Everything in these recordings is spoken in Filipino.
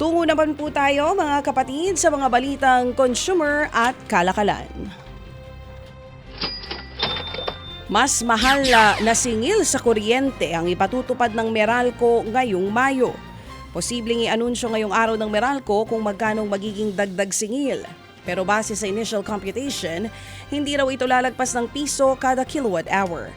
Tungo naman po tayo mga kapatid sa mga balitang consumer at kalakalan. Mas mahal na, singil sa kuryente ang ipatutupad ng Meralco ngayong Mayo. Posibleng i-anunsyo ngayong araw ng Meralco kung magkano magiging dagdag singil. Pero base sa initial computation, hindi raw ito lalagpas ng piso kada kilowatt hour.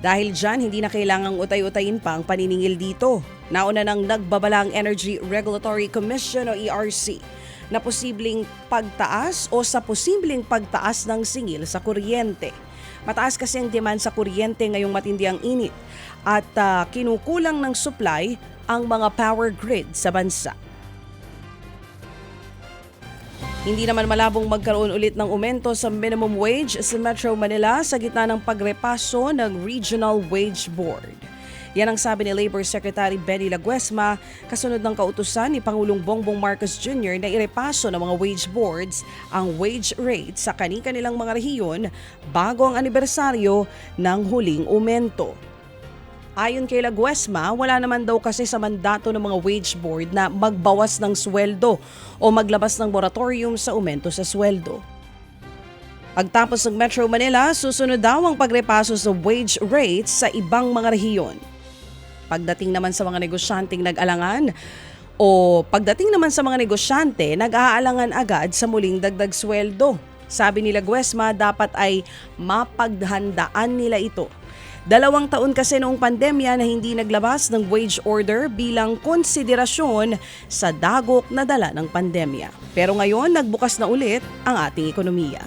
Dahil dyan, hindi na kailangang utay-utayin pa ang paniningil dito. Nauna nang nagbabala ang Energy Regulatory Commission o ERC na posibleng pagtaas o sa posibleng pagtaas ng singil sa kuryente. Mataas kasi ang demand sa kuryente ngayong matindi ang init at ah, kinukulang ng supply ang mga power grid sa bansa. Hindi naman malabong magkaroon ulit ng umento sa minimum wage sa Metro Manila sa gitna ng pagrepaso ng Regional Wage Board. Yan ang sabi ni Labor Secretary Benny Laguesma kasunod ng kautusan ni Pangulong Bongbong Marcos Jr. na irepaso ng mga wage boards ang wage rate sa kani-kanilang mga rehiyon bago ang anibersaryo ng huling umento. Ayon kay Laguesma, wala naman daw kasi sa mandato ng mga wage board na magbawas ng sweldo o maglabas ng moratorium sa aumento sa sweldo. Pagtapos ng Metro Manila, susunod daw ang pagrepaso sa wage rates sa ibang mga rehiyon. Pagdating naman sa mga negosyanteng nag-alangan o pagdating naman sa mga negosyante, nag-aalangan agad sa muling dagdag sweldo. Sabi nila Guesma, dapat ay mapaghandaan nila ito. Dalawang taon kasi noong pandemya na hindi naglabas ng wage order bilang konsiderasyon sa dagok na dala ng pandemya. Pero ngayon, nagbukas na ulit ang ating ekonomiya.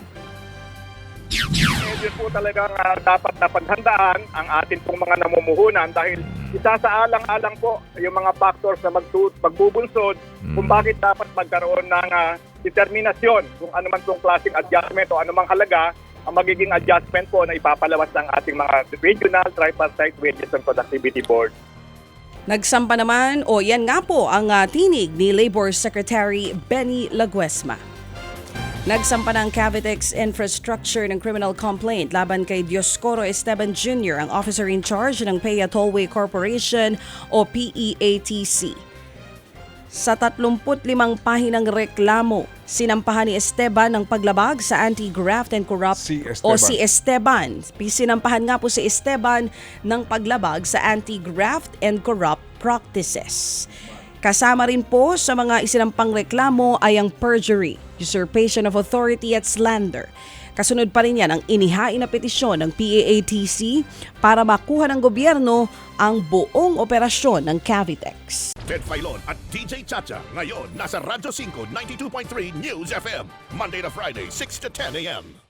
medyo po talagang ah, dapat na paghandaan ang atin pong mga namumuhunan dahil isa sa alang-alang po yung mga factors na magtu- magbubunsod kung bakit dapat magkaroon ng ah, determinasyon kung ano man pong klaseng adjustment o anumang halaga ang magiging adjustment po na ipapalawas ng ating mga regional tripartite wages and productivity board. Nagsampa naman o yan nga po ang ah, tinig ni Labor Secretary Benny Laguesma. Nagsampa ng Cavitex Infrastructure ng criminal complaint laban kay Dioscoro Esteban Jr., ang officer in charge ng PEA Tollway Corporation o PEATC. Sa 35 pahinang reklamo, sinampahan ni Esteban ng paglabag sa anti-graft and corrupt Si o si Esteban. Sinampahan nga po si Esteban ng paglabag sa anti-graft and corrupt practices. Kasama rin po sa mga isinampang reklamo ay ang perjury, usurpation of authority at slander. Kasunod pa rin yan ang inihain na petisyon ng PAATC para makuha ng gobyerno ang buong operasyon ng Cavitex. Ted Filon at DJ Chacha. Ngayon, nasa Radyo 5, 92.3 News FM. Monday to Friday, 6 to 10 a.m.